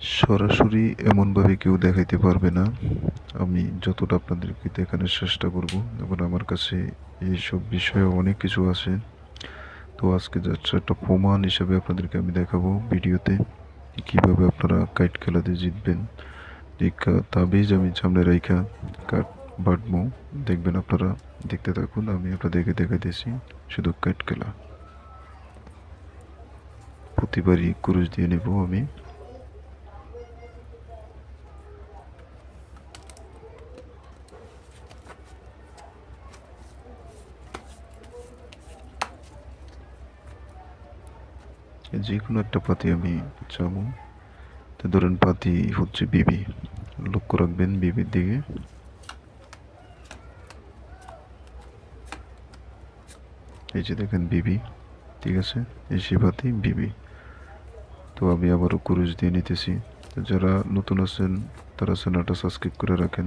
সরাসরি এমনভাবে কেউ দেখাইতে পারবে না। আমি যতটা আপনাদেরকে দেখানোর চেষ্টা করব এবং আমার কাছে এইসব বিষয়ে অনেক কিছু আছে। তো আজকে যাচ্ছে একটা প্রমাণ হিসেবে আপনাদেরকে আমি দেখাবো ভিডিওতে, কীভাবে আপনারা কাইট খেলাতে জিতবেন। তাবিজ আমি সামনে রাইখা, কাট বাটমো, দেখবেন আপনারা, দেখতে থাকুন, আমি আপনাদেরকে দেখাইতেছি শুধু কাইট খেলা। প্রতিবারই কুরুশ দিয়ে নেব আমি। যে কোনো একটা পাতি আমি চাবো। তো ধরেন পাতি হচ্ছে বিবি। লক্ষ্য রাখবেন বিবির দিকে। এই যে দেখেন বিবি, ঠিক আছে? এই পাতি বিবি। তো আমি আবারও কুরুশ দিয়ে নিতেছি। যারা নতুন আছেন, তারা চ্যানেলটা সাবস্ক্রাইব করে রাখেন।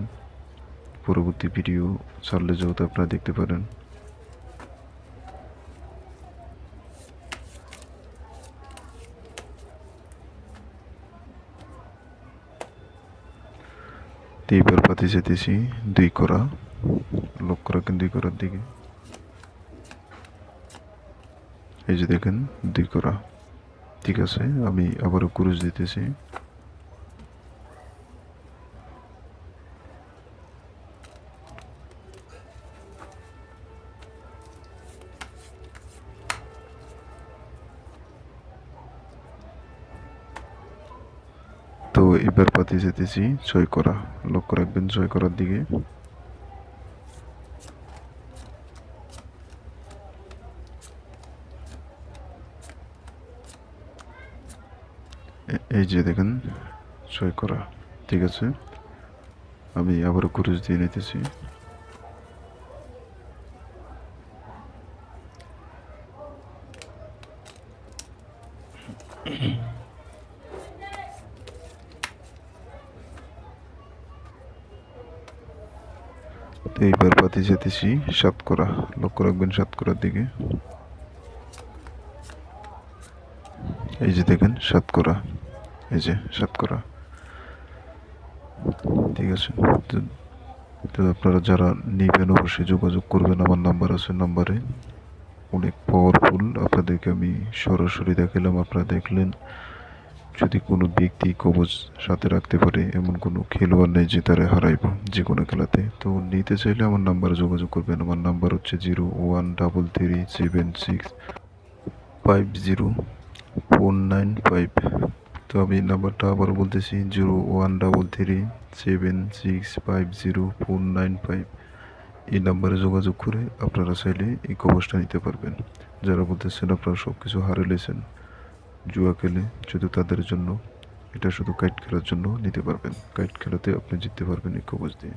পরবর্তী ভিডিও ছাড়লে যেহেতু আপনারা দেখতে পারেন তো এইবার পাতি যেতেছি, দুই করা লক্ষ্য রাখেন দুই করার দিকে। এই যে দেখেন, দুই করা। ঠিক আছে, আমি আবারও কুরুশ দিতেছি। এবার পাতি যেতেছি ছয় করা, লক্ষ্য রাখবেন ছয় করার দিকে। এই যে দেখেন ছয় করা, ঠিক আছে? আমি আবার কুরুশ দিয়ে নিতেছি। তো এইবার পাতি যেতেছি সাতকরা, লক্ষ্য রাখবেন সাত করার দিকে। এই যে দেখেন সাত করা এই যে সাত করা ঠিক আছে? তো আপনারা যারা নেবেন অবশ্যই যোগাযোগ করবেন, আমার নাম্বার আছে নাম্বারে। অনেক পাওয়ারফুল আপনাদেরকে আমি সরাসরি দেখালাম, আপনারা দেখলেন। যদি কোনো ব্যক্তি কবচ সাথে রাখতে পারে, এমন কোনো খেলোয়াড় নেই যে তারা হারাইব। যে কোনো খেলাতে। তো নিতে চাইলে আমার নাম্বারে যোগাযোগ করবেন। আমার নাম্বার হচ্ছে zero one double three seven six five zero four nine five. তো আমি নাম্বারটা আবার বলতেছি, zero one double three seven six five zero four nine five. এই নাম্বারে যোগাযোগ করে আপনারা চাইলে এই কবচটা নিতে পারবেন। যারা বলতেছেন আপনারা সব কিছু হারে লেছেন, জুয়া খেলে শুধু তাদের জন্য এটা শুধু কাইট খেলার জন্য নিতে পারবেন। কাইট খেলাতে আপনি জিততে পারবেন এই কবচ দিয়ে।